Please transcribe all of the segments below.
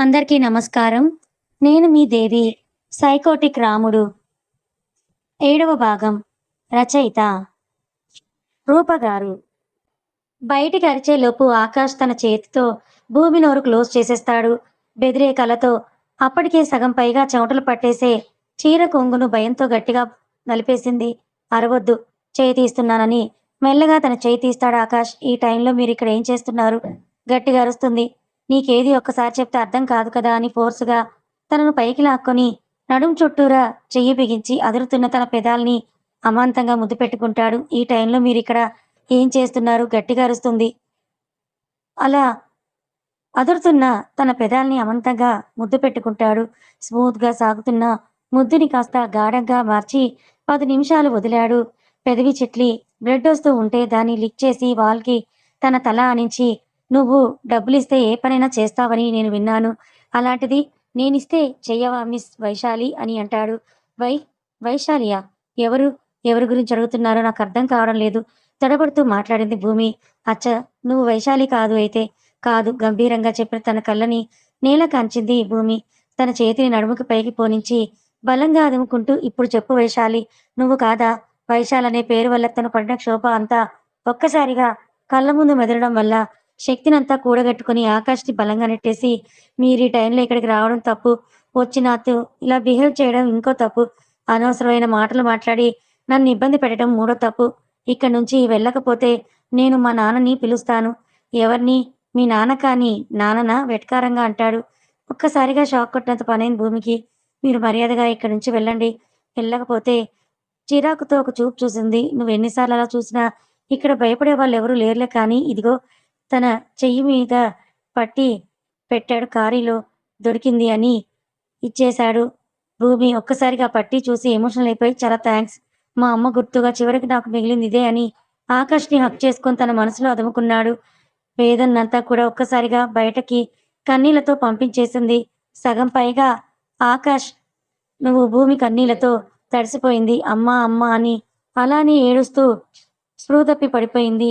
అందరికీ నమస్కారం. నేను మీ దేవి సైకోటిక్ రాముడు. ఏడవ భాగం రచయిత. రూప గారు. బయటికి అరిచేలోపు ఆకాష్ తన చేతితో భూమి నోరు క్లోజ్ చేసేస్తాడు. బెదిరే కలతో అప్పటికే సగం పైగా చెమటలు పట్టేసే చీర కొంగును భయంతో గట్టిగా నలిపేసింది. అరవద్దు చేయి తీస్తున్నానని మెల్లగా తన చేయి తీస్తాడు ఆకాష్. ఈ టైంలో మీరు ఇక్కడ ఏం చేస్తున్నారు? గట్టిగా అరుస్తుంది. నీకేది ఒక్కసారి చెప్తే అర్థం కాదు కదా అని ఫోర్సుగా తనను పైకి లాక్కొని నడుం చుట్టూరా చెయ్యి బిగించి అదురుతున్న తన పెదాల్ని అమాంతంగా ముద్దు పెట్టుకుంటాడు. ఈ టైంలో మీరు ఇక్కడ ఏం చేస్తున్నారు? గట్టిగా అరుస్తుంది. అలా అదురుతున్న తన పెదాల్ని అమంతంగా ముద్దు పెట్టుకుంటాడు. స్మూత్గా సాగుతున్న ముద్దుని కాస్త గాఢంగా మార్చి పది నిమిషాలు వదిలాడు. పెదవి చెట్లి బ్లడ్ వస్తూ ఉంటే దాన్ని లిక్ చేసి వాల్కి తన తల ఆనించి నువ్వు డబ్బులిస్తే ఏ పనైనా చేస్తావని నేను విన్నాను. అలాంటిది నేనిస్తే చెయ్యవా మిస్ వైశాలి? అని అంటాడు. వై వైశాలియా? ఎవరు? ఎవరి గురించి అడుగుతున్నారో నాకు అర్థం కావడం లేదు. తడబడుతూ మాట్లాడింది భూమి. అచ్చ నువ్వు వైశాలి కాదు అయితే. కాదు గంభీరంగా చెప్పిన తన కళ్ళని నేల కాంచింది భూమి. తన చేతిని నడుముకి పైకి పోనించి బలంగా అదుముకుంటూ ఇప్పుడు చెప్పు వైశాలి నువ్వు కాదా? వైశాల్ అనే పేరు వల్ల తను పడిన క్షోభ అంతా ఒక్కసారిగా కళ్ళ ముందు మెదలడం వల్ల శక్తినంతా కూడగట్టుకుని ఆకాష్ని బలంగా నెట్టేసి మీరు ఈ టైంలో ఇక్కడికి రావడం తప్పు. వచ్చి నాతో ఇలా బిహేవ్ చేయడం ఇంకో తప్పు. అనవసరమైన మాటలు మాట్లాడి నన్ను ఇబ్బంది పెట్టడం మూడో తప్పు. ఇక్కడ నుంచి వెళ్ళకపోతే నేను మా నాన్నని పిలుస్తాను. ఎవరిని? మీ నాన్న కానీ నాన్నన? వెటకారంగా అంటాడు. ఒక్కసారిగా షాక్ కొట్టినంత పనైన భూమికి. మీరు మర్యాదగా ఇక్కడి నుంచి వెళ్ళండి. వెళ్ళకపోతే చిరాకుతో ఒక చూపు చూసింది. నువ్వు ఎన్నిసార్లు అలా చూసినా ఇక్కడ భయపడే వాళ్ళు ఎవరు లేరులే కానీ ఇదిగో తన చెయ్యి మీద పట్టి పెట్టాడు కారీలో. దొరికింది అని ఇచ్చేశాడు. భూమి ఒక్కసారిగా పట్టి చూసి ఎమోషనల్ అయిపోయి చాలా థ్యాంక్స్ మా అమ్మ గుర్తుగా చివరికి నాకు మిగిలింది ఇదే అని ఆకాష్ని హక్ చేసుకొని తన మనసులో అదుముకున్నాడు. వేదన్నంతా కూడా ఒక్కసారిగా బయటకి కన్నీళ్ళతో పంపించేసింది. సగం పైగా ఆకాష్ నువ్వు భూమి కన్నీళ్ళతో తడిసిపోయింది. అమ్మా అమ్మ అని అలానే ఏడుస్తూ స్పృహ తప్పి పడిపోయింది.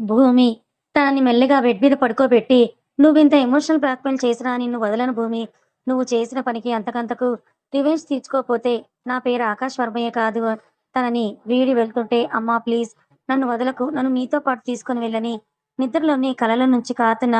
భూమి తనని మెల్లగా బెడ్ మీద పడుకోబెట్టి నువ్వింత ఎమోషనల్ బ్లాక్మెయిల్ చేసినా నిన్ను వదలను భూమి. నువ్వు చేసిన పనికి అంతకంతకు రివెంజ్ తీర్చుకోకపోతే నా పేరు ఆకాష్ వర్మయ్య కాదు. తనని వీడి వెళ్తుంటే అమ్మా ప్లీజ్ నన్ను వదలకు. నన్ను నీతో పాటు తీసుకుని వెళ్ళని. నిద్రలోని కలల నుంచి కాతున్న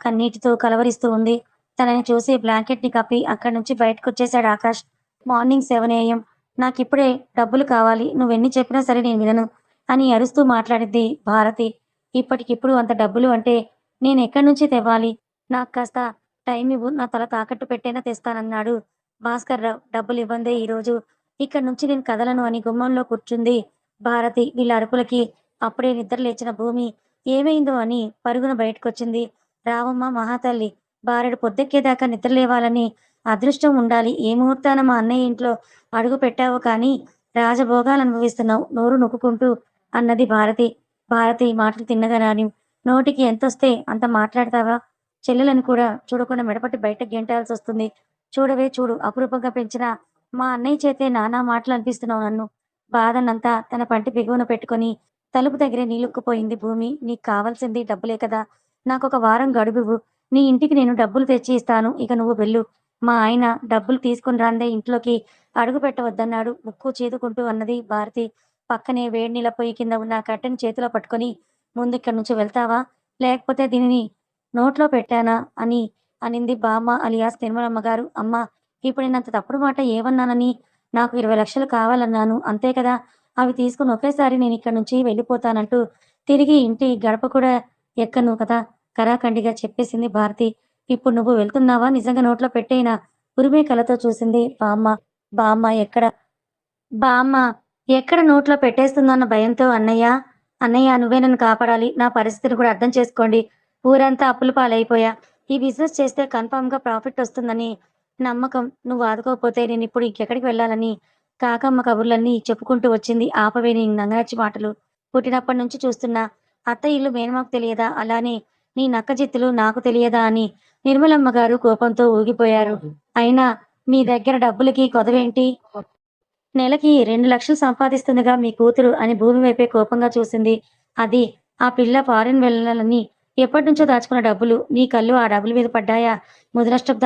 కన్నీటితో కలవరిస్తూ ఉంది. తనని చూసి బ్లాంకెట్ని కప్పి అక్కడి నుంచి బయటకు వచ్చేసాడు ఆకాష్. Morning seven AM. నాకు ఇప్పుడే డబ్బులు కావాలి. నువ్వెన్ని చెప్పినా సరే నేను వినను అని అరుస్తూ మాట్లాడింది భారతి. ఇప్పటికిప్పుడు అంత డబ్బులు అంటే నేను ఎక్కడి నుంచి తెవ్వాలి నాకు కాస్త టైం ఇవ్వు నా తల తాకట్టు పెట్టైనా తెస్తానన్నాడు. భాస్కర్ రావు డబ్బులు ఇవ్వందే ఈరోజు. ఇక్కడి నుంచి నేను కదలను అని గుమ్మంలో కూర్చుంది భారతి. వీళ్ళ అరుపులకి అప్పుడే నిద్ర లేచిన భూమి. ఏమైందో అని పరుగున బయటకొచ్చింది. రావమ్మ మహాతల్లి భార్యడు పొద్దెక్కేదాకా నిద్ర లేవాలని అదృష్టం ఉండాలి. ఏ ముహూర్తాన మా అన్నయ్య ఇంట్లో అడుగు పెట్టావు కానీ రాజభోగాలు అనుభవిస్తున్నావు నోరు నొక్కుంటూ అన్నది భారతి. భారతి మాటలు తిన్నదనాని నోటికి ఎంతొస్తే అంత మాట్లాడతావా? చెల్లెలను కూడా చూడకుండా మెడపట్టి బయట గెంటాల్సి వస్తుంది. చూడవే చూడు అపురూపంగా పెంచిన మా అన్నయ్య చేతే నానా మాటలు అనిపిస్తున్నావు నన్ను. బాధనంతా తన పంటి బిగువన పెట్టుకొని తలుపు దగ్గరే నీళ్ళుక్కుపోయింది భూమి. నీకు కావాల్సింది డబ్బులే కదా. నాకు ఒక వారం గడువు నీ ఇంటికి నేను డబ్బులు తెచ్చి ఇస్తాను. ఇక నువ్వు వెళ్ళు. మా ఆయన డబ్బులు తీసుకుని రాందే ఇంట్లోకి అడుగు పెట్టవద్దన్నాడు. ముక్కు చేదుకుంటూ అన్నది భారతి. పక్కనే వేడి నీళ్ళ పొయ్యి కింద ఉన్న కట్టెని చేతిలో పట్టుకొని ముందు ఇక్కడి నుంచి వెళ్తావా? లేకపోతే దీనిని నోట్లో పెట్టానా? అని అనింది బామ్మ అలియాస్ తిరుమలమ్మ గారు. అమ్మ ఇప్పుడు నేను అంత తప్పుడు మాట ఏమన్నానని? నాకు ఇరవై లక్షలు కావాలన్నాను. అంతే కదా? అవి తీసుకుని ఒకేసారి నేను ఇక్కడి నుంచి వెళ్ళిపోతానంటూ తిరిగి ఇంటి గడప కూడా ఎక్కను కదా? కరాఖండిగా చెప్పేసింది భారతి. ఇప్పుడు నువ్వు వెళ్తున్నావా? నిజంగా నోట్లో పెట్టేనా? ఉరిమే కలతో చూసింది బామ్మ. బామ్మ ఎక్కడ? బామ్మ ఎక్కడ నోట్లో పెట్టేస్తుందన్న భయంతో అన్నయ్య అన్నయ్య నువ్వే నన్ను కాపాడాలి నా పరిస్థితిని కూడా అర్థం చేసుకోండి. ఊరంతా అప్పుల పాలైపోయా. ఈ బిజినెస్ చేస్తే కన్ఫామ్గా ప్రాఫిట్ వస్తుందని నమ్మకం. నువ్వు ఆదుకోకపోతే నేను ఇప్పుడు ఇంకెక్కడికి వెళ్ళాలని కాకమ్మ కబుర్లన్నీ చెప్పుకుంటూ వచ్చింది ఆపవేని నంగరాచి మాటలు. పుట్టినప్పటి నుంచి చూస్తున్నా అత్త ఇల్లు మేనమాకు తెలియదా? అలానే నీ నక్కజిత్తులు నాకు తెలియదా అని నిర్మలమ్మ గారు కోపంతో ఊగిపోయారు. అయినా మీ దగ్గర డబ్బులకి కొదవేంటి? నెలకి రెండు లక్షలు సంపాదిస్తుందిగా మీ కూతురు అని భూమి వైపే కోపంగా చూసింది. అది ఆ పిల్ల ఫారిన్ వెళ్ళాలని ఎప్పటి నుంచో దాచుకున్న డబ్బులు నీ కళ్ళు ఆ డబ్బుల మీద పడ్డాయా? ముదనష్టపు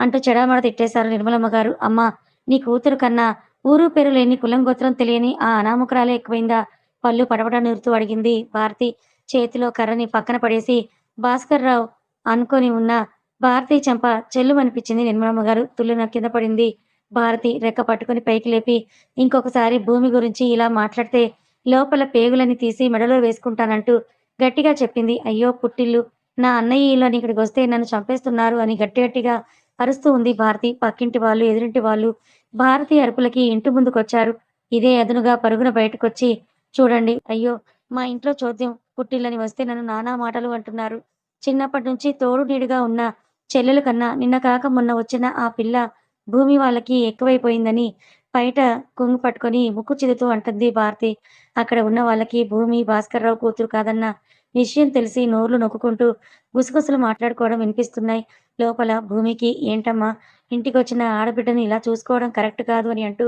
అంటూ చెడామడ తిట్టేశారు నిర్మలమ్మ గారు. అమ్మా నీ కూతురు కన్నా ఊరు పేరు లేని కులం గోత్రం తెలియని ఆ అనామకురాలే ఎక్కువైందా? పళ్ళు పడపడ నిరుతూ అడిగింది భారతి. చేతిలో కర్రని పక్కన పడేసి భాస్కర్ రావు అనుకొని ఉన్న భారతీ చెంప చెల్లు అనిపించింది నిర్మలమ్మ గారు. తుల్లున కింద పడింది. భారతి రెక్క పట్టుకొని పైకి లేపి ఇంకొకసారి భూమి గురించి ఇలా మాట్లాడితే లోపల పేగులని తీసి మెడలో వేసుకుంటానంటూ గట్టిగా చెప్పింది. అయ్యో పుట్టిల్లు నా అన్నయ్య ఇల్లు అని ఇక్కడికి వస్తే నన్ను చంపేస్తున్నారు అని గట్టి గట్టిగా అరుస్తూ ఉంది భారతి. పక్కింటి వాళ్ళు ఎదురింటి వాళ్ళు భారతి అరుపులకి ఇంటి ముందుకొచ్చారు. ఇదే అదునుగా పరుగున బయటకొచ్చి చూడండి. అయ్యో మా ఇంట్లో చోద్యం. పుట్టిల్లని వస్తే నన్ను నానా మాటలు అంటున్నారు. చిన్నప్పటి నుంచి తోడు నీడుగా ఉన్న చెల్లెలు కన్నా నిన్న కాక మొన్న వచ్చిన ఆ పిల్ల భూమి వాళ్ళకి ఎక్కువైపోయిందని బయట కొంగు పట్టుకొని ముక్కు చిదుతూ అంటుంది భారతి. అక్కడ ఉన్న వాళ్ళకి భూమి భాస్కర్రావు కూతురు కాదన్న విషయం తెలిసి నోర్లు నొక్కుంటూ గుసగుసలు మాట్లాడుకోవడం వినిపిస్తున్నాయి. లోపల భూమికి ఏంటమ్మా ఇంటికి వచ్చిన ఆడబిడ్డని ఇలా చూసుకోవడం కరెక్ట్ కాదు అని అంటూ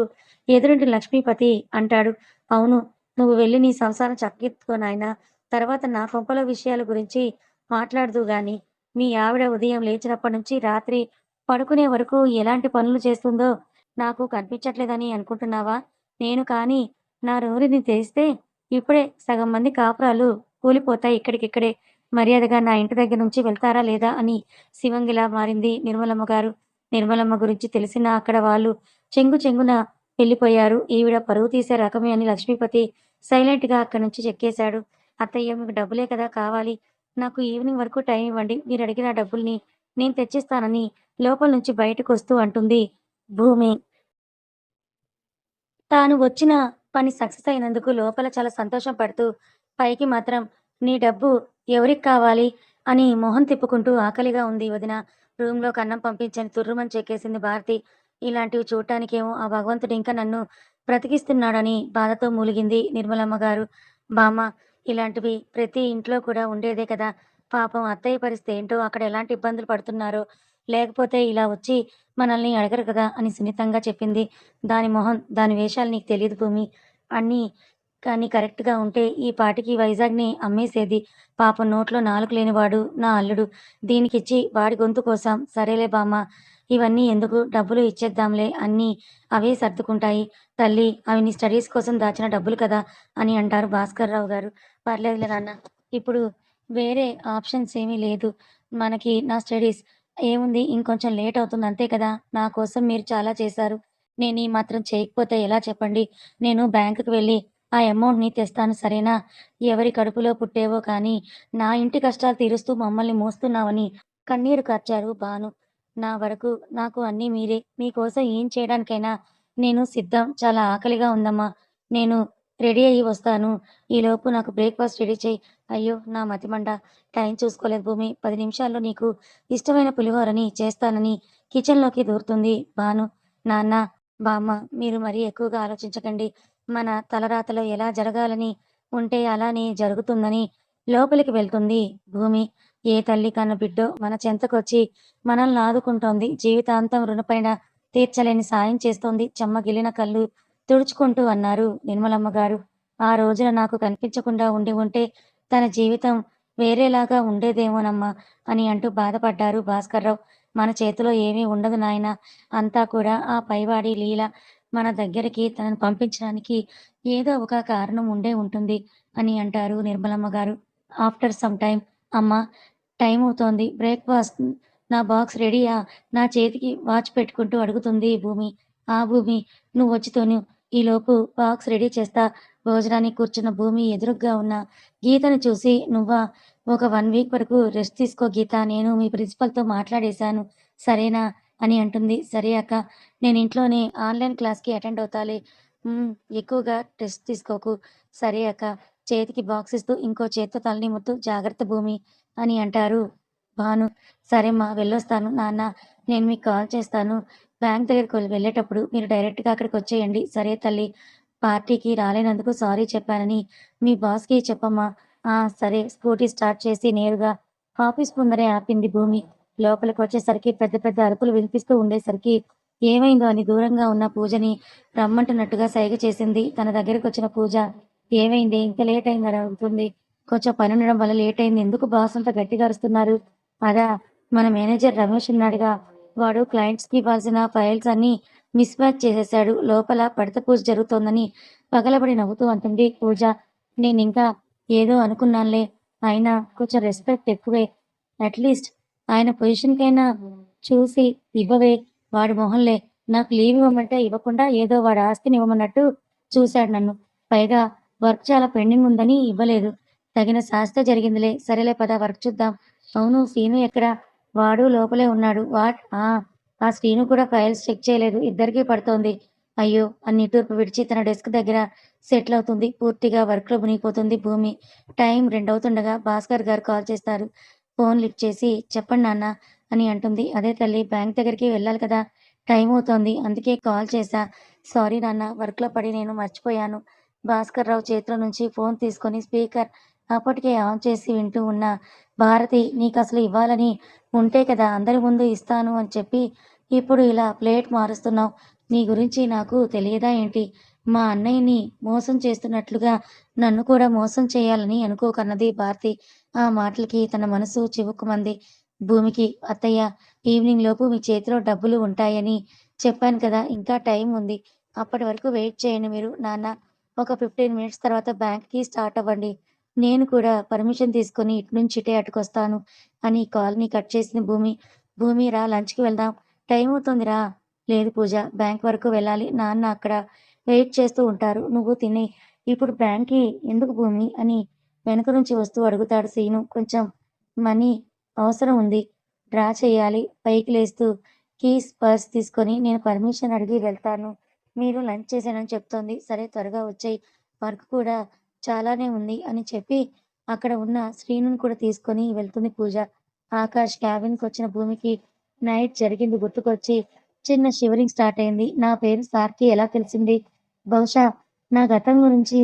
ఎదురింటి లక్ష్మీపతి అంటాడు. అవును నువ్వు వెళ్ళి నీ సంసారం చక్కెత్తుకో నాయన. తర్వాత నా కొంపల విషయాల గురించి మాట్లాడదు గాని మీ ఆవిడ ఉదయం లేచినప్పటి నుంచి రాత్రి పడుకునే వరకు ఎలాంటి పనులు చేస్తుందో నాకు కనిపించట్లేదని అనుకుంటున్నావా? నేను కానీ నా రోరిని తెస్తే ఇప్పుడే సగం మంది కాపురాలు కూలిపోతాయి ఇక్కడికిక్కడే. మర్యాదగా నా ఇంటి దగ్గర నుంచి వెళ్తారా లేదా అని శివంగిలా మారింది నిర్మలమ్మ గారు. నిర్మలమ్మ గురించి తెలిసిన అక్కడ వాళ్ళు చెంగు చెంగున వెళ్ళిపోయారు. ఈవిడ పరువు తీసే రకమే అని లక్ష్మీపతి సైలెంట్గా అక్కడి నుంచి చెక్కేశాడు. అత్తయ్య మీకు డబ్బులే కదా కావాలి. నాకు ఈవినింగ్ వరకు టైం ఇవ్వండి. మీరు అడిగిన డబ్బుల్ని నేను తెచ్చిస్తానని లోపల నుంచి బయటకు వస్తూ అంటుంది భూమి. తాను వచ్చిన పని సక్సెస్ అయినందుకు లోపల చాలా సంతోషం పడుతూ పైకి మాత్రం నీ డబ్బు ఎవరికి కావాలి అని మొహం తిప్పుకుంటూ ఆకలిగా ఉంది వదిన. రూమ్లో కన్నం పంపించని తుర్రుమని చెక్కేసింది భారతి. ఇలాంటివి చూడటానికేమో ఆ భగవంతుడు ఇంకా నన్ను బ్రతికిస్తున్నాడని బాధతో మూలిగింది నిర్మలమ్మ గారు. బామ్మ ఇలాంటివి ప్రతి ఇంట్లో కూడా ఉండేదే కదా. పాపం అత్తయ్య పరిస్థితి ఏంటో అక్కడ ఎలాంటి ఇబ్బందులు పడుతున్నారో లేకపోతే ఇలా వచ్చి మనల్ని అడగరు కదా అని సున్నితంగా చెప్పింది. దాని మొహం దాని వేషాలు నీకు తెలియదు భూమి. అన్నీ కానీ కరెక్ట్గా ఉంటే ఈ పాటికి వైజాగ్ని అమ్మేసేది. పాపం నోట్లో నాలుగు లేనివాడు నా అల్లుడు. దీనికిచ్చి వాడి గొంతు కోసం సరేలే బామ్మ ఇవన్నీ ఎందుకు? డబ్బులు ఇచ్చేద్దాంలే అన్నీ అవే సర్దుకుంటాయి. తల్లి అవి నీ స్టడీస్ కోసం దాచిన డబ్బులు కదా అని అంటారు భాస్కర్ రావు గారు. పర్లేదులే నాన్న ఇప్పుడు వేరే ఆప్షన్స్ ఏమీ లేదు. మనకి నా స్టడీస్ ఏముంది? ఇంకొంచెం లేట్ అవుతుంది అంతే కదా? నా కోసం మీరు చాలా చేశారు. నేను ఈ మాత్రం చేయకపోతే ఎలా చెప్పండి? నేను బ్యాంకుకి వెళ్ళి ఆ అమౌంట్ని తెస్తాను సరేనా? ఎవరి కడుపులో పుట్టేవో కానీ నా ఇంటి కష్టాలు తీరుస్తూ మమ్మల్ని మోస్తున్నావని కన్నీరు కార్చారు భాను. నా వరకు నాకు అన్నీ మీరే. మీకోసం ఏం చేయడానికైనా నేను సిద్ధం. చాలా ఆకలిగా ఉందమ్మా. నేను రెడీ అయ్యి వస్తాను. ఈలోపు నాకు బ్రేక్ఫాస్ట్ రెడీ చేయి. అయ్యో నా మతిమండ టైం చూసుకోలేదు భూమి. పది నిమిషాల్లో నీకు ఇష్టమైన పులిహోరని చేస్తానని కిచెన్లోకి దూరుతుంది భాను. నాన్న బామ్మ మీరు మరీ ఎక్కువగా ఆలోచించకండి. మన తలరాతలో ఎలా జరగాలని ఉంటే అలానే జరుగుతుందని లోపలికి వెళ్తుంది భూమి. ఏ తల్లి కన్న బిడ్డో మన చెంతకొచ్చి మనల్ని ఆదుకుంటోంది. జీవితాంతం రుణపైన తీర్చలేని సాయం చేస్తోంది. చెమ్మగిలిన కళ్ళు తుడుచుకుంటూ అన్నారు నిర్మలమ్మ గారు. ఆ రోజున నాకు కనిపించకుండా ఉండి ఉంటే తన జీవితం వేరేలాగా ఉండేదేమోనమ్మా అని అంటూ బాధపడ్డారు భాస్కర్రావు. మన చేతిలో ఏమీ ఉండదు నాయన. అంతా కూడా ఆ పైవాడి లీల మన దగ్గరికి తనను పంపించడానికి ఏదో ఒక కారణం ఉండే ఉంటుంది అని అంటారు నిర్మలమ్మ గారు. ఆఫ్టర్ సమ్ టైం అమ్మ టైం అవుతోంది. బ్రేక్ఫాస్ట్ నా బాక్స్ రెడీయా? నా చేతికి వాచ్ పెట్టుకుంటూ అడుగుతుంది భూమి. ఆ భూమి నువ్వు వచ్చితోను ఈలోపు బాక్స్ రెడీ చేస్తా భోజనానికి కూర్చున్న భూమి ఎదురుగ్గా ఉన్న గీతను చూసి నువ్వా ఒక వన్ వీక్ వరకు రెస్ట్ తీసుకో గీత నేను మీ ప్రిన్సిపల్తో మాట్లాడేశాను. సరేనా? అని అంటుంది. సరే అక్క నేను ఇంట్లోనే ఆన్లైన్ క్లాస్కి అటెండ్ అవుతాలే. ఎక్కువగా టెస్ట్ తీసుకోకు. సరే అక్క చేతికి బాక్స్ ఇస్తూ ఇంకో చేత్తో తలని ముత్తు జాగ్రత్త భూమి అని అంటారు భాను. సరేమ్మా వెళ్ళొస్తాను నాన్న నేను మీకు కాల్ చేస్తాను. బ్యాంక్ దగ్గరికి వెళ్ళేటప్పుడు మీరు డైరెక్ట్గా అక్కడికి వచ్చేయండి. సరే తల్లి పార్టీకి రాలేనందుకు సారీ చెప్పానని మీ బాస్కి చెప్పమ్మా. ఆ సరే స్కూటీ స్టార్ట్ చేసి నేరుగా ఆఫీస్ ముందరే ఆపింది భూమి. లోపలికి వచ్చేసరికి పెద్ద పెద్ద అరుపులు వినిపిస్తూ ఉండేసరికి ఏమైందో అని దూరంగా ఉన్న పూజని రమ్మంటున్నట్టుగా సైగ చేసింది. తన దగ్గరికి వచ్చిన పూజ ఏమైంది? ఇంత లేట్ అయిందని అడుగుతుంది కొంచెం పని ఉండడం వల్ల లేట్ అయింది. ఎందుకు బాస్ అంత గట్టిగా అరుస్తున్నారు? అదా మన మేనేజర్ రమేష్ ఉన్నాడుగా. వాడు క్లయింట్స్కి ఇవ్వాల్సిన ఫైల్స్ అన్ని మిస్ మ్యాచ్ చేసేసాడు. లోపల పడత పూజ జరుగుతోందని పగలబడి నవ్వుతూ అంటుంది పూజ. నేను ఇంకా ఏదో అనుకున్నానులే. అయినా కొంచెం రెస్పెక్ట్ ఎక్కువే. అట్లీస్ట్ ఆయన పొజిషన్కైనా చూసి ఇవ్వవే. వాడి మొహంలే. నాకు లీవ్ ఇవ్వమంటే ఇవ్వకుండా ఏదో వాడి ఆస్తిని ఇవ్వమన్నట్టు చూశాడు నన్ను. పైగా వర్క్ చాలా పెండింగ్ ఉందని ఇవ్వలేదు. తగిన శాస్త్ర జరిగిందిలే. సరేలే పద వర్క్ చూద్దాం. అవును సీను ఎక్కడ? వాడు లోపలే ఉన్నాడు. వాట్? ఆ ఆ శ్రీను కూడా ఫైల్స్ చెక్ చేయలేదు. ఇద్దరికీ పడుతోంది. అయ్యో అని నిట్టూర్పు విడిచి తన డెస్క్ దగ్గర సెటిల్ అవుతుంది. పూర్తిగా వర్క్లో మునిగిపోతుంది భూమి. టైం రెండవుతుండగా భాస్కర్ గారు కాల్ చేస్తారు. ఫోన్ లిఫ్ట్ చేసి చెప్పండి నాన్న అని అంటుంది. అదే తల్లి బ్యాంక్ దగ్గరికి వెళ్ళాలి కదా. టైం అవుతోంది. అందుకే కాల్ చేశా. సారీ నాన్న వర్క్లో పడి నేను మర్చిపోయాను. భాస్కర్ రావు చేతిలో నుంచి ఫోన్ తీసుకొని స్పీకర్ అప్పటికే ఆన్ చేసి వింటూ ఉన్న భారతి నీకు అసలు ఇవ్వాలని ఉంటే కదా అందరి ముందు ఇస్తాను అని చెప్పి ఇప్పుడు ఇలా ప్లేట్ మారుస్తున్నావు నీ గురించి నాకు తెలియదా ఏంటి? మా అన్నయ్యని మోసం చేస్తున్నట్లుగా నన్ను కూడా మోసం చేయాలని అనుకోకన్నది భారతి. ఆ మాటలకి తన మనసు చివుక్కుమంది. భూమికి అత్తయ్య ఈవినింగ్ లోపు మీ చేతిలో డబ్బులు ఉంటాయని చెప్పాను కదా ఇంకా టైం ఉంది. అప్పటి వరకు వెయిట్ చేయండి మీరు నాన్న. ఒక ఫిఫ్టీన్ మినిట్స్ తర్వాత బ్యాంక్కి స్టార్ట్ అవ్వండి. నేను కూడా పర్మిషన్ తీసుకొని ఇటు నుంచి ఇటే అటుకొస్తాను అని కాల్ని కట్ చేసిన భూమి. భూమి రా లంచ్కి వెళ్దాం. టైం అవుతుందిరా. లేదు పూజ బ్యాంక్ వరకు వెళ్ళాలి. నాన్న అక్కడ వెయిట్ చేస్తూ ఉంటారు. నువ్వు తిని. ఇప్పుడు బ్యాంక్కి ఎందుకు భూమి అని వెనక నుంచి వస్తూ అడుగుతాడు సీను. కొంచెం మనీ అవసరం ఉంది. డ్రా చేయాలి. పైకి లేస్తూ కీస్ పర్స్ తీసుకొని నేను పర్మిషన్ అడిగి వెళ్తాను. మీరు లంచ్ చేశానని చెప్తోంది. సరే త్వరగా వచ్చాయి. వర్క్ కూడా చాలానే ఉంది అని చెప్పి అక్కడ ఉన్న శ్రీనుని కూడా తీసుకొని వెళ్తుంది పూజ. ఆకాష్ క్యాబిన్కి వచ్చిన భూమికి నైట్ జరిగింది గుర్తుకొచ్చి చిన్న షివరింగ్ స్టార్ట్ అయింది. నా పేరు సార్కి ఎలా తెలిసింది? బహుశా నా గతం గురించి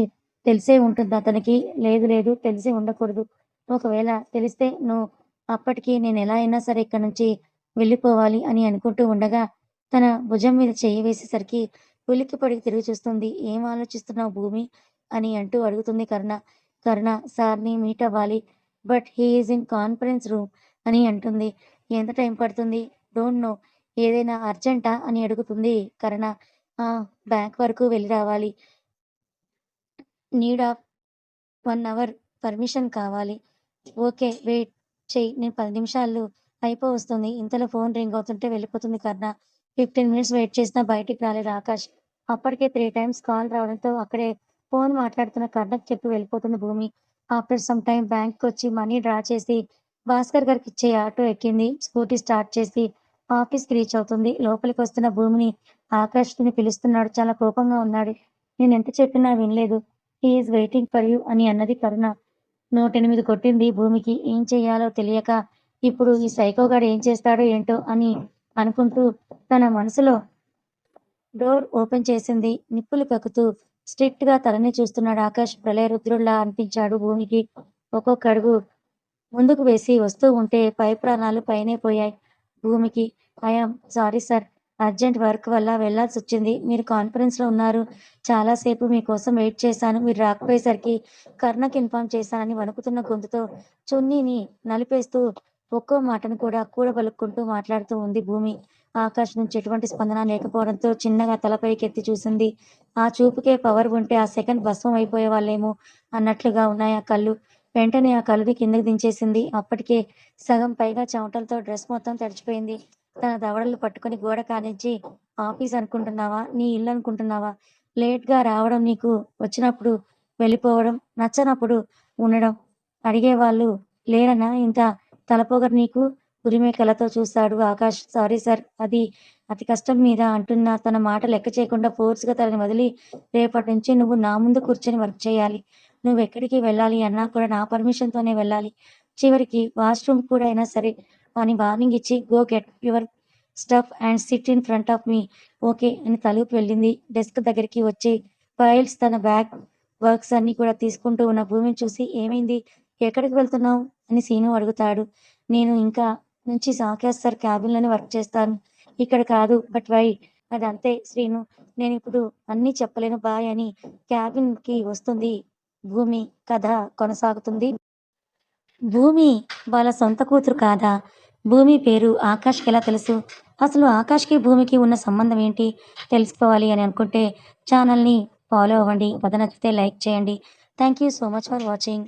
తెలిసే ఉంటుంది అతనికి. లేదు లేదు తెలిసి ఉండకూడదు. ఒకవేళ తెలిస్తే నువ్వు అప్పటికి నేను ఎలా అయినా సరే ఇక్కడ నుంచి వెళ్ళిపోవాలి అని అనుకుంటూ ఉండగా తన భుజం మీద చేయి వేసేసరికి ఉలిక్కిపడి తిరిగి చూస్తుంది ఏం ఆలోచిస్తున్నావు భూమి? అని అంటూ అడుగుతుంది కరుణ. కరుణ సార్ని మీట్ అవ్వాలి but he is in conference room అని అంటుంది. ఎంత టైం పడుతుంది? Don't know. ఏదైనా అర్జెంటా? అని అడుగుతుంది కరుణ. ఆ బ్యాంక్ వరకు వెళ్ళి రావాలి. Need of one hour permission కావాలి. ఓకే వెయిట్ చెయ్యి. నేను పది నిమిషాలు అయిపో వస్తుంది. ఇంతలో ఫోన్ రింగ్ అవుతుంటే వెళ్ళిపోతుంది కర్ణ. ఫిఫ్టీన్ మినిట్స్ వెయిట్ చేసినా బయటికి రాలేదు ఆకాష్. అప్పటికే త్రీ టైమ్స్ కాల్ రావడంతో అక్కడే ఫోన్ మాట్లాడుతున్న కర్ణకు చెప్పి వెళ్ళిపోతుంది భూమి. ఆఫ్టర్ సమ్ టైం బ్యాంక్కి వచ్చి మనీ డ్రా చేసి భాస్కర్ గారికి ఇచ్చే ఆటో ఎక్కింది. స్కూటీ స్టార్ట్ చేసి ఆఫీస్కి రీచ్ అవుతుంది. లోపలికి వస్తున్న భూమిని ఆకాష్ పిలుస్తున్నాడు. చాలా కోపంగా ఉన్నాడు. నేను ఎంత చెప్పినా వినలేదు. ఈజ్ వెయిటింగ్ ఫర్ యూ అని అన్నది కరుణ. నూటెనిమిది కొట్టింది భూమికి. ఏం చేయాలో తెలియక ఇప్పుడు ఈ సైకోగాడు ఏం చేస్తాడో ఏంటో అని అనుకుంటూ తన మనసులో డోర్ ఓపెన్ చేసింది. నిప్పులు కక్కుతూ స్ట్రిక్ట్గా తలని చూస్తున్నాడు ఆకాష్. ప్రళయ రుద్రుల్లా అనిపించాడు భూమికి. ఒక్కొక్క అడుగు ముందుకు వేసి వస్తూ ఉంటే పై ప్రాణాలు పైనే పోయాయి భూమికి. I'm sorry sir urgent work వల్ల వెళ్ళాల్సి వచ్చింది. మీరు కాన్ఫరెన్స్లో ఉన్నారు. చాలాసేపు మీకోసం వెయిట్ చేశాను. మీరు రాకపోయేసరికి కర్ణకి ఇన్ఫార్మ్ చేశానని వణుకుతున్న గొంతుతో చున్నీని నలిపేస్తూ ఒక్కో మాటను కూడా కూడబలుక్కుంటూ మాట్లాడుతూ ఉంది భూమి. ఆకాశ్ నుంచి ఎటువంటి స్పందన లేకపోవడంతో చిన్నగా తలపైకి ఎత్తి చూసింది. ఆ చూపుకే పవర్ ఉంటే ఆ సెకండ్ భస్మం అయిపోయే వాళ్ళేమో అన్నట్లుగా ఉన్నాయి ఆ కళ్ళు. వెంటనే ఆ కళ్ళుని కిందకి దించేసింది. అప్పటికే సగం పైగా చెమటలతో డ్రెస్ మొత్తం తడిచిపోయింది. తన దవడలు పట్టుకొని గోడ కానించి ఆఫీస్ అనుకుంటున్నావా? నీ ఇల్లు అనుకుంటున్నావా? లేట్గా రావడం నీకు వచ్చినప్పుడు వెళ్ళిపోవడం నచ్చనప్పుడు ఉండడం అడిగేవాళ్ళు లేరనా ఇంత తలపోగరు నీకు? ఉరిమే కలతో చూస్తాడు ఆకాష్. సారీ సార్ అది అతి కష్టం మీద అంటున్న తన మాట లెక్క చేయకుండా ఫోర్స్గా తనని వదిలి రేపటి నుంచి నువ్వు నా ముందు కూర్చొని వర్క్ చేయాలి. నువ్వు ఎక్కడికి వెళ్ళాలి అన్నా కూడా నా పర్మిషన్తోనే వెళ్ళాలి. చివరికి వాష్రూమ్ కూడా అయినా సరే అని వార్నింగ్ ఇచ్చి go get your stuff and sit in front of me okay అని తలుపు వెళ్ళింది. డెస్క్ దగ్గరికి వచ్చి ఫైల్స్ తన బ్యాగ్ వర్క్స్ అన్ని కూడా తీసుకుంటూ ఉన్న భూమిని చూసి ఏమైంది? ఎక్కడికి వెళ్తున్నావు? అని సీను అడుగుతాడు. నేను ఇంకా నుంచి సాకేశ్వర్ క్యాబిన్లోనే క్యాబిన్లోనే వర్క్ చేస్తాను. ఇక్కడ కాదు బట్ వై? అది అంతే శ్రీను. నేను ఇప్పుడు అన్ని చెప్పలేను. బాయ్ అని క్యాబిన్కి వస్తుంది. భూమి కథ కొనసాగుతుంది. భూమి వాళ్ళ సొంత కూతురు కాదా? భూమి పేరు ఆకాష్కి ఎలా తెలుసు? అసలు ఆకాష్కి భూమికి ఉన్న సంబంధం ఏంటి? తెలుసుకోవాలి అని అనుకుంటే ఛానల్ని ఫాలో అవ్వండి. కథ నచ్చితే లైక్ చేయండి. Thank you so much for watching.